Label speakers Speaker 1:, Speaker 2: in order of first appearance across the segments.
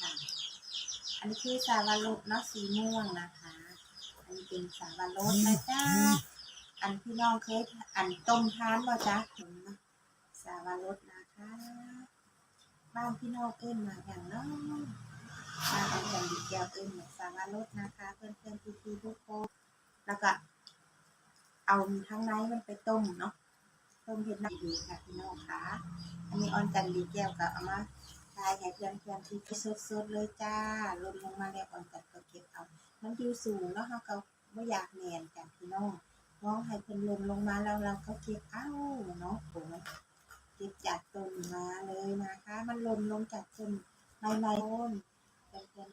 Speaker 1: ค่ะ อันนี้คือสาวรสเนาะสีม่วงนะคะ อันนี้เป็นสาวรสนะจ๊ะอันพี่น้องเคยอันต้มทานบ่จ๊ะถึงนะสาวรสนะคะ บ้านพี่น้องเอิ้นมาอย่างน้องบ้านอันอย่างดีแก้วเอิ้นมาสาวรสนะคะ เพื่อนเพื่อนๆพี่ๆทุกคนแล้วก็เอาทั้งในมันไปต้มเนาะต้มเห็ดน้ำดีค่ะพี่น้องค่ะอันนี้ออนจันดีแก้วก็เอามา ทายให้เพื่อนเพื่อนๆที่สดๆเลยจ้าลดลงมาแล้วออนจันก็เก็บเอา มันอยู่สูงเนาะเขาก็ไม่อยากแหนนกันพี่น้องมองให้เพิ่นลงลงมาแล้วเราก็เก็บเอ้าเนาะโอ้ยเก็บจากต้นมาเลยนะคะ มันล่นลงจากต้นใหม่ๆโอนเพื่อน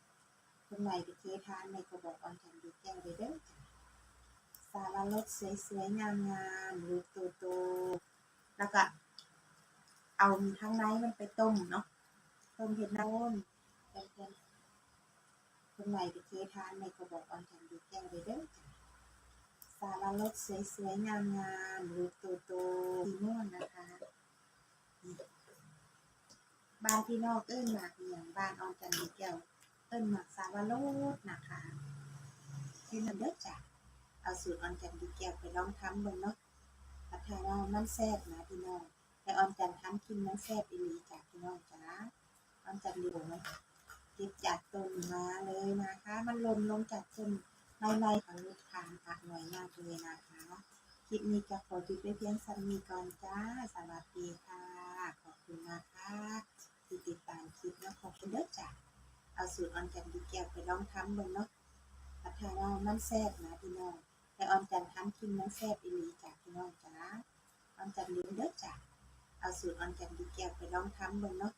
Speaker 1: ๆคนใหม่ไปเคยทานในกระบอกอ่อนจันดีแก้วเลยเด้อสารรสสวยๆงามๆลูกโตๆแล้วก็ เอาทั้งในมันไปต้มเนาะต้มเห็ดน้ำโอนเพื่อนๆคนใหม่ไปเคยทานในกระบอกออนแคนดีแก้วเลยเด้อสารรสสวยๆงามๆลูกโตๆสีม่วงนะคะบ้านพี่นอกเอิ้นหมากอหย่างบ้านออนแคนดีแก้วเอิ้นหมากสารรสนะคะที่นั่นเด้อจ้ะเอาสูตรออนแคนดีแก้วไปลองทำเบิ่งเนาะพัฒนามันแซ่บนะพี่น้อง แต่ออนจันทำกินมันแซ่บอีหลีจ้ะพี่น้องจ้าออนจันดีโอไหมเก็บจากต้นมาเลยนะคะ มันหล่นลงจากต้นใหม่ของลูกค้าค่ะหน่วยมากเลยนะคะคลิปนี้จะขอจุดไปเพียงสักนี้ก่อนจ้า สวัสดีค่ะ ขอบคุณนะคะที่ติดตามคลิปแล้วขอบคุณเด้อจ้ะเอาสูตรออนจันดีแก้วไปลองทำบิ่งเนาะพัฒนามันแซ่บนะพี่น้องแต่ออนจันทำกินมันแซ่บอีหลีจ้ะพี่น้องจ้าออนจันเลี้ยงเด้อจ้ะ เอาสูตรออนจันดีแก้วไปลองทำบิ่งเนาะ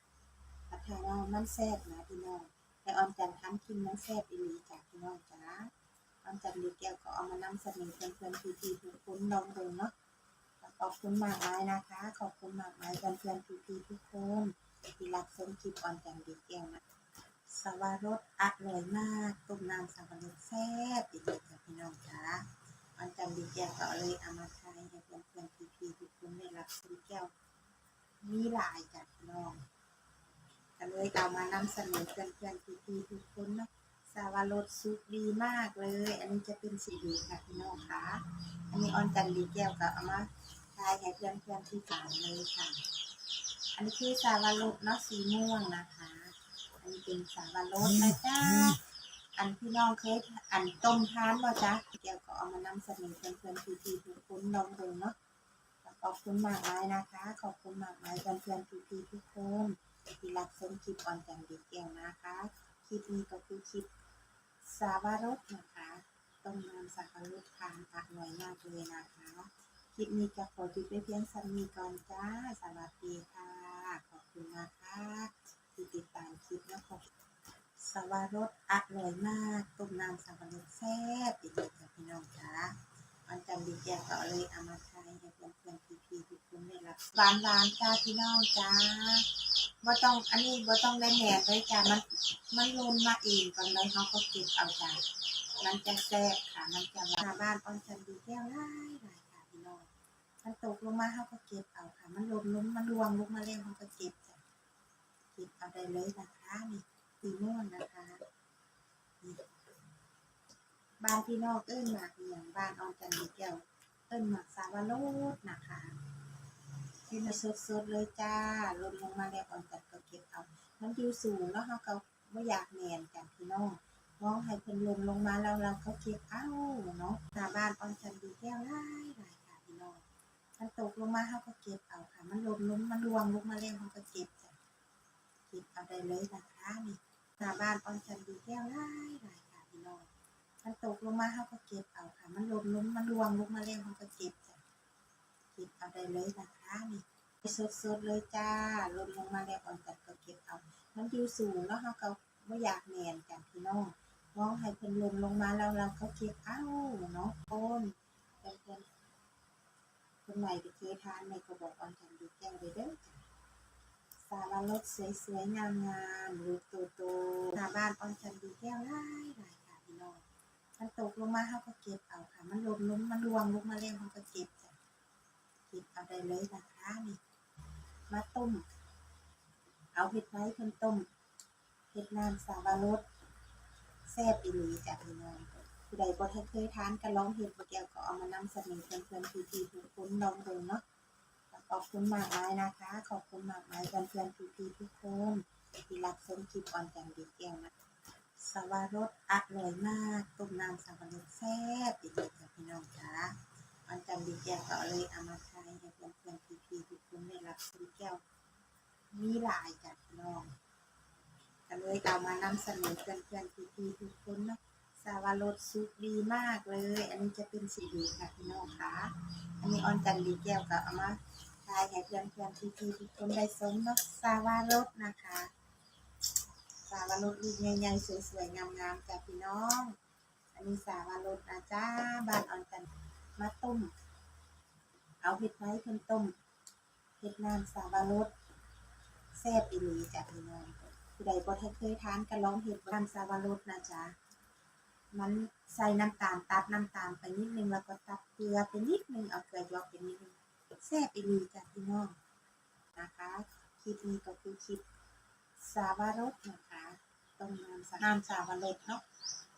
Speaker 1: พัฒนามันแซ่บนะพี่น้องแต่ออนจันทำกินมันแซ่บอีหลีจากพี่น้องจ้าออนจันดีแก้วก็เอามานำเสนอเพื่อนๆพี่ๆทุกคนลองดูเนาะขอบคุณมากมายนะคะ ขอบคุณมากมายเพื่อนๆพี่ๆทุกคนที่รักชมคลิปออนจันดีแก้วนะสวารสอร่อยมากต้มน้ำสวารสแซ่บอีกเลยจ้ะพี่น้องจ้าออนจันดีแก้วก็เลยเอามาใช้ให้เพื่อนๆพี่ๆทุกคนได้รับชมแก้ว มีหลายจ้ะพี่น้องก็เลยเอามานำเสนอเพื่อนๆพี่ๆทุกคนเนาะสาวรสซุปดีมากเลย อันนี้จะเป็นสีดีค่ะพี่น้องคะอันนี้ออนจันดีแก้วก็เอามาทายให้เพื่อนๆที่สามเลยค่ะ อันนี้คือสาวรสเนาะสีม่วงนะคะ อันนี้เป็นสาวรสนะจ๊ะอันพี่น้องเคยอันต้มทานบ่จ๊ะแก้วก็เอามานำเสนอเพื่อนๆพี่ๆทุกคนลองดูเนาะ ขอบคุณมากมายนะคะ ขอบคุณมากมายเพื่อนๆพี่ๆทุกคนที่รับชมคลิปออนจันดีแก้วนะคะ คลิปนี้ก็คือคลิปสาวรสนะคะต้มน้ำสาวรสทานอร่อยมากเลยนะคะ คลิปนี้จะขอจุดไปเพียงสักนีก่อนจ้า สวัสดีค่ะ ขอบคุณนะคะที่ติดตามคลิปแล้วขอบสวรสอร่อยมากต้มน้ำสาวรสแซ่บอีกเลยจ้ะพี่น้องจ้า ออนจันดีแก้วก็เลยเอามาใช้ให้เพื่อนๆพี่ๆทุกคนได้รับหวานๆจ้าพี่น้องจ้าบ่าต้องอันนี้บ่าต้องได้แหนบเลยจ้ะมันมันลนมาเองก่อนเลยเขาก็เก็บเอาจ้ะมันจะแซ่บค่ะ มันจะหวานบ้านออนจันดีแก้วหลายหลายค่ะพี่น้องมันตกลงมาเขาก็เก็บเอาค่ะ มันล่นลงมันรวงลงมาแล้วเขาก็เก็บจ้ะเก็บเอาได้เลยนะคะนี่สีม่วงนะคะนี่ บ้านพี่น้องเอิ้นหมากอหย่างบ้านออนจันดีแก้วเอิ้นหมากสาวรสนะคะกินสดๆเลยจ้าลดลงมาแล้วก่อนจัดก็เก็บเอามันอยู่สูงแล้วเขาก็ไม่อยากแหนนกันพี่น้องมองให้เพิ่นลงลงมาแล้วเราก็เก็บเอาเนาะหน้าบ้านออนจันดีแก้วหลายหลายค่ะพี่น้องมันตกลงมาเขาก็เก็บเอาค่ะ มันล่นลงมันรวงลงมาแล้วเขาก็เก็บจ้ะเก็บเอาได้เลยนะคะนี่หน้าบ้านออนจันดีแก้วหลายหลายค่ะพี่น้อง มันตกลงมาเขาก็เก็บเอาค่ะ มันล่นลงมันรวงลงมาแล้วเขาก็เก็บจ้ะเก็บเอาได้เลยนะคะนี่สดๆเลยจ้าลดลงมาแล้วก่อนจัดก็เก็บเอา มันอยู่สูงแล้วเขาก็ไม่อยากแนนกันพี่น้องมองให้เพิ่นลงลงมาแล้วเราก็เก็บเอาเนาะโอนเป็นเพิ่นคนใหม่ไปเคยทานในกระบอกออนจันดีแก้วเลยเด้อสารรสสวยๆงามๆลูกโตๆหน้าบ้านออนจันดีแก้วหลายหลายค่ะพี่น้อง มันตกลงมาเขาก็เก็บเอาค่ะ มันล่นลงมันรวงลงมาแล้วเขาก็เก็บจ้ะเก็บเอาได้เลยนะคะนี่มาต้ม เอาเห็ดไว้เพิ่นต้มเห็ดน้ำสาวรสแซ่บอีหลีจ้ะพี่น้องผู้ใดบ่ทันเคยทานก็ลองเฮ็ดบ่แก้วก็เอามานำเสนอเพื่อนๆพี่ๆทุกคนลองเบิ่งเนาะขอบคุณมากมายนะคะ ขอบคุณมากมายเพื่อนๆพี่ๆทุกคนที่รับชมคลิปออนแกนดีแก้วนะ สาวรสอร่อยมากต้มน้ำสาวรสแซ่บอีหลีจ้ะพี่น้องจ้าออนแกนดีแก้วก็เลยเอามาใช้ให้เพื่อนๆพี่ๆทุกคนได้รับชมแก้วมีหลายจ้ะพี่น้องก็เลยเอามานำเสนอเพื่อนๆพี่ๆทุกคนนะสาวรสซุปดีมากเลย อันนี้จะเป็นสีดีค่ะพี่น้องคะอันนี้ออนจันดีแก้วก็เอามาทายให้เพื่อนๆพี่ๆทุกคนได้สมเนาะสาวรสนะคะาวรสลูกใหญ่ๆสวยๆงามๆจ้ะพี่น้อง อันนี้สาวรสนะจ้าบ้านออนจันมาต้ม เอาเห็ดไว้เพิ่นต้มเห็ดน้ำสาวรสแซ่บอีหลีจ้ะพี่น้องผู้ใดบ่ทันเคยทานก็ลองเฮ็ดน้ำสาวรสนะจ๊ะมันใส่น้ำตาลตัดน้ำตาลไปนิดนึงแล้วก็ตัดเกลือไปนิดนึงเอาเกลือยอกไปนิดนึงแซ่บอีหลีจ้ะพี่น้องนะคะคลิปนี้ก็คือคลิปสาวรสนะคะ ต้มน้ำสาน้ำสาวรสเนาะ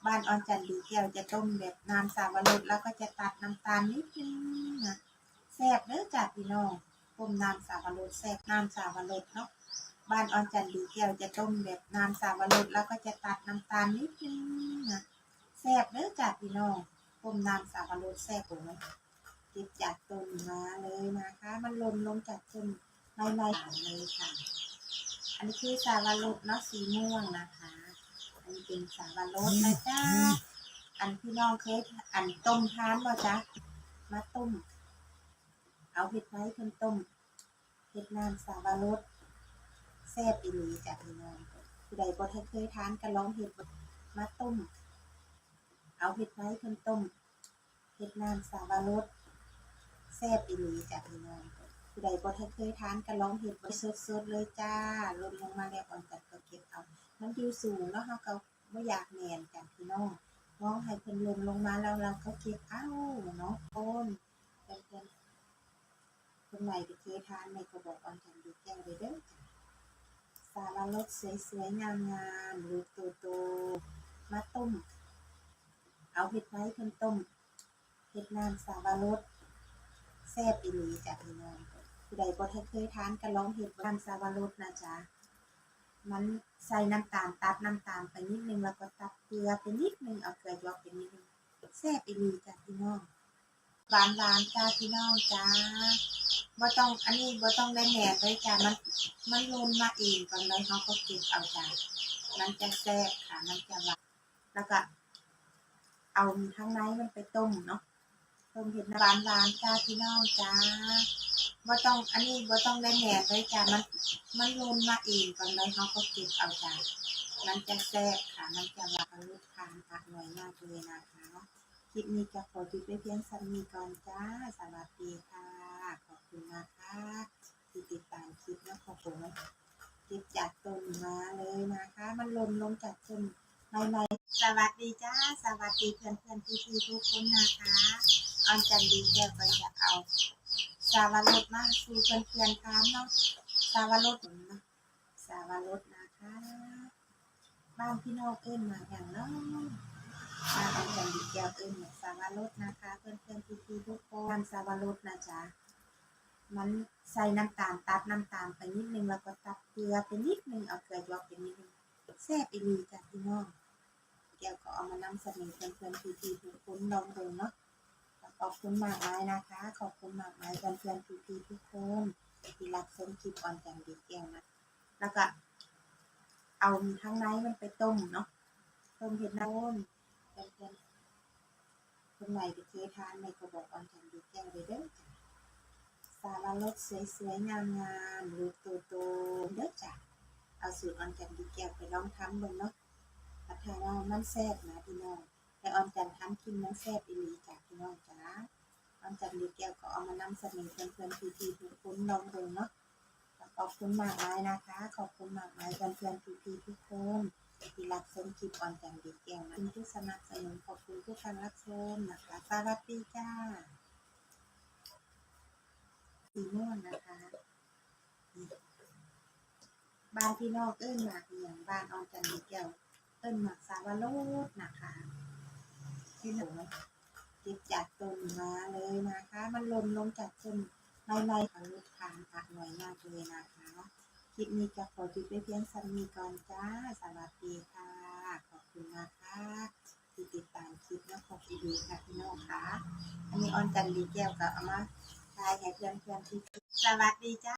Speaker 1: บ้านออนจันดีแก้วจะต้มแบบน้ำสาวรสแล้วก็จะตัดน้ำตาลนิดนึงนะแซ่บเด้อจ้ะพี่น้องต้มน้ำสาวรสแซ่บน้ำสาวรสเนาะบ้านออนจันดีแก้วจะต้มแบบน้ำสาวรสแล้วก็จะตัดน้ำตาลนิดนึงนะแซ่บเด้อจ้ะพี่น้องต้มน้ำสาวรสแซ่บโอ้ยเก็บจากต้นมาเลยนะคะ มันหล่นลงจากต้นไม่ไม่เลยค่ะ อันนี้คือสาวรสเนาะสีม่วงนะคะ อันนี้เป็นสาวรสนะจ๊ะอันพี่น้องเคยอันต้มทานบ่จ๊ะมาต้ม เอาเห็ดไว้เพิ่นต้มเห็ดน้ำสาวรสแซ่บอีหลีจ้ะพี่น้องผู้ใดบ่ทันเคยทานก็ลองเห็ดมาต้ม เอาเห็ดไว้เพิ่นต้มเห็ดน้ำสาวรสแซ่บอีหลีจ้ะพี่น้อง ผู้ใดบ่ทันเคยทานก็ลองเห็ดไว้สดๆเลยจ้าลดลงมาแล้วอ่อนจัดก็เก็บเอามันอยู่สูงเนาะเฮาก็บ่อยากแนนจ้ะพี่น้องมองให้เพิ่นลงลงมาแล้วเราก็เก็บเอาเนาะโอนเพิ่นๆคนใหม่ไปเคยทานในกระบอกออนแกนดีแก้วเลยเด้อสารรสสวยๆงามๆลูกโตๆมาต้มเอาเห็ดไว้เพิ่นต้มเห็ดน้ำสารรสแซ่บอีหลีจ้ะพี่น้อง ผู้ใดบ่ทเคยทานก็ลองเห็ดน้ำสารรสนะจ๊ะมันใส่น้ำตาลตัดน้ำตาลไปนิดนึงแล้วก็ตัดเกลือไปนิดนึงเอาเกลือยอกไปนิดนึงแซ่บอีหลีจ้ะพี่น้องหวานหวานจ้าพี่น้องจ้าบ่ต้องอันนี้บ่ต้องได้แหนเลยจ้ามันมันลนมาเองตอนนั้นเขาก็เก็บเอาจ้ามันจะแซ่บค่ะมันจะหวานแล้วก็ เอาทั้งในมันไปต้มเนาะต้มเห็ดหวานหวานจ้าพี่น้องจ้า บ่ต้อง อันนี้บ่ต้องได้แหนเลยจ้ามัน มันลนมาเองตอนนั้นเขาก็เก็บเอาจ้ามันจะแซ่บค่ะ มันจะหวานลูกทานอร่อยมากเลยนะคะคลิปนี้จะขอจุดไปเพียงสันนีก่อนจ้า สวัสดีค่ะ ขอบคุณนะคะที่ติดตามคลิปนะขอบคุณคลิปจากต้นมาเลยนะคะ มันลนลงจากต้นใหม่ๆสวัสดีจ้า สวัสดีเพื่อนเพื่อนๆพี่ๆทุกคนนะคะออนจันดีแก้วก็จะเอา สาวรสมาสู่เพื่อนเพื่อนๆทานเนาะสาวรสนะสาวรสนะคะ บ้านพี่น้องเอิ้นมาอย่างเน้องมาทำกันดีแก้วเอิ้นเนี่ยสาวรสนะคะ เพื่อนเพื่อนพี่พี่ทุกคนสาวรสนะจ๊ะมันใส่น้ำตาลตัดน้ำตาลไปนิดนึงแล้วก็ตัดเกลือไปนิดนึงเอาเกลือหยอกไปนิดนึงแซ่บอีลีจ้ะพี่น้องแก้วก็เอามานำเสนอเพื่อนเพื่อนพี่พี่ทุกคนลองดูเนาะ ขอบคุณมากมายนะคะ ขอบคุณมากมายเพื่อนเพื่อนพี่ๆทุกคนที่รับชมคลิปออนแกนดีแก้วนะแล้วก็เอาทั้งในมันไปต้มเนาะต้มเห็ดน้ำเพื่อนๆคนใหม่ไปเคยทานในกระบอกออนแกนดีแก้วเลยเด้อจ้ะสารรสสวยๆงามๆลูกโตๆเด้อจ้ะเอาสูตรออนแกนดีแก้วไปลองทำเบิ่งเนาะพัฒนามันแซ่บนะพี่น้อง แต่ออนแกนทำกินมันแซ่บอีหลีจ้ะพี่น้องจ้าออนแกนดีแก้วก็เอามานำเสนอเพื่อนๆพี่ๆทุกคนลองดูเนาะขอบคุณมากมายนะคะ ขอบคุณมากมายเพื่อนๆพี่ๆทุกคนที่รับชมคลิปออนแกนดีแก้วนะคุณที่สนับสนุนขอบคุณทุกการรับชมนะคะสวัสดีจ้าสีม่วงนะคะบ้านพี่น้องเอิ้นหมากอหย่างบ้านออนจันดีแก้วเอิ้นหมากสาวโรดนะคะ พี่หนูจิบจากต้นมาเลยนะคะ มันหล่นลงจากต้นใหม่ๆของลูกค้าค่ะหน่วยมากเลยนะคะคลิปนี้จะขอจุดไปเพียงสันนีก่อนจ้า สวัสดีค่ะ ขอบคุณนะคะที่ติดตามคลิปแล้วขอบคุณดีค่ะพี่น้องค่ะอันนี้ออนจันดีแก้วกับเอามาทายให้เพื่อนๆที่สวัสดีจ้า